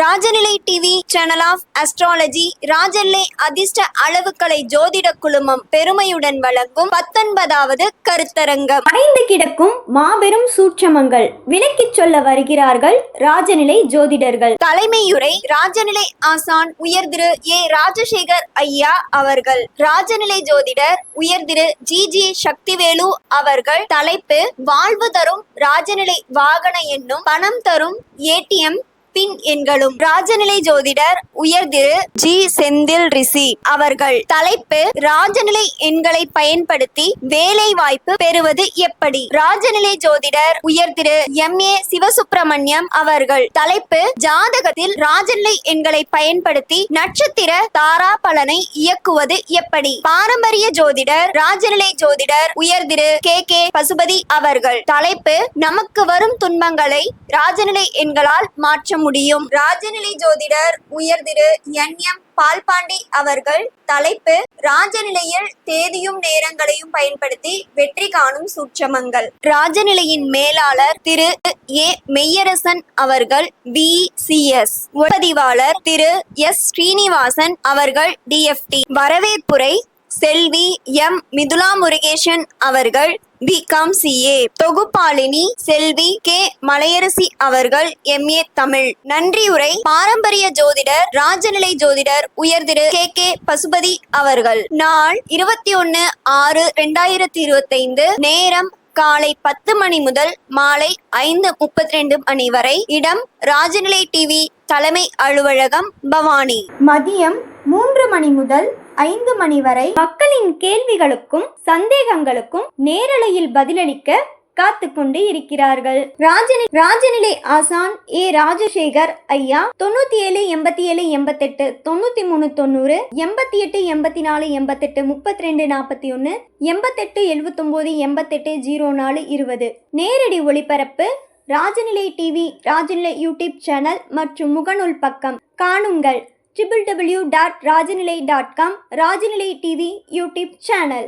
Rajanilai TV channel of astrology Rajanilai அதிர்ஷ்ட அளவுகளை ஜோதிட குழுமம் பெருமையுடன் வழங்கும் பத்தொன்பதாவது கருத்தரங்கம். மறைந்து கிடக்கும் மாபெரும் சூட்சமங்கள் விளக்கிச் சொல்ல வருகிறார்கள் ராஜநிலை ஜோதிடர்கள். தலைமையுரை ராஜநிலை ஆசான் உயர்திரு ஏ ராஜசேகர் ஐயா அவர்கள். ராஜநிலை ஜோதிடர் உயர்திரு ஜி ஜி சக்திவேலு அவர்கள் தலைப்பு வாழ்வு தரும் ராஜநிலை வாகன என்னும் பணம் தரும் ஏடிஎம் பின் எண்களும் ராஜநிலை ஜோதிடர் உயர்திரு ஜி. செந்தில் ரிஷி அவர்கள் தலைப்பு ராஜநிலை எண்களை பயன்படுத்தி வேலை வாய்ப்பு பெறுவது எப்படி? ராஜநிலை ஜோதிடர் உயர் திரு எம். ஏ. சிவசுப்பிரமணியம் அவர்கள் தலைப்பு ஜாதகத்தில் ராஜநிலை எண்களை பயன்படுத்தி நட்சத்திர தாரா பலனை இயக்குவது எப்படி? பாரம்பரிய ஜோதிடர் ராஜநிலை ஜோதிடர் உயர் திரு கே. கே. பசுபதி அவர்கள் தலைப்பு நமக்கு வரும் துன்பங்களை ராஜநிலை எண்களால் மாற்ற முடியும். ராஜநிலை ஜோதிடர் உயர் திரு என். எம். பால்பாண்டி அவர்கள் தலைப்பு ராஜநிலையில் தேதியும் நேரங்களையும் பயன்படுத்தி வெற்றி காணும் சூட்சமங்கள். ராஜநிலையின் மேலாளர் திரு ஏ. மெய்யரசன் அவர்கள் பி சி. எஸ். ஒளிப்பதிவாளர் திரு எஸ். ஸ்ரீனிவாசன் அவர்கள் டிஎஃப்டி வரவேற்புரை செல்வி எம். மிதுலா முருகேஷன் அவர்கள் பிகாம் சிஏ தொகுப்பாளினி செல்வி கே. மலையரசி அவர்கள் எம்ஏ தமிழ். நன்றியுரை பாரம்பரிய ஜோதிடர் ராஜநிலை ஜோதிடர் உயர்திரு கே. கே. பசுபதி அவர்கள். நாள் இருபத்தி ஒன்னு ஆறு ரெண்டாயிரத்தி இருபத்தைந்து நேரம் காலை பத்து மணி முதல் மாலை ஐந்து முப்பத்தி ரெண்டு மணி வரை இடம் ராஜநிலை டிவி தலைமை அலுவலகம் பவானி. மதியம் மூன்று மணி முதல் ஐந்து மணி வரை மக்களின் கேள்விகளுக்கும் சந்தேகங்களுக்கும் நேரலையில் பதிலளிக்க காத்து கொண்டு இருக்கிறார்கள். ராஜனி ராஜநிலை ஆசான் ஏ. ராஜசேகர் ஐயா தொண்ணூத்தி ஏழு எண்பத்தி ஏழு எண்பத்தெட்டு தொண்ணூத்தி மூணு தொண்ணூறு எண்பத்தி எட்டு எண்பத்தி நாலு எண்பத்தெட்டு முப்பத்தி ரெண்டு நாற்பத்தி ஒன்று எண்பத்தெட்டு எழுபத்தொம்போது எண்பத்தெட்டு ஜீரோ நாலு இருபது. நேரடி ஒளிபரப்பு Rajanilai TV Rajanilai YouTube channel மற்றும் முகநூல் பக்கம். காணுங்கள். Triple W dot Rajanilai dot com Rajanilai TV YouTube channel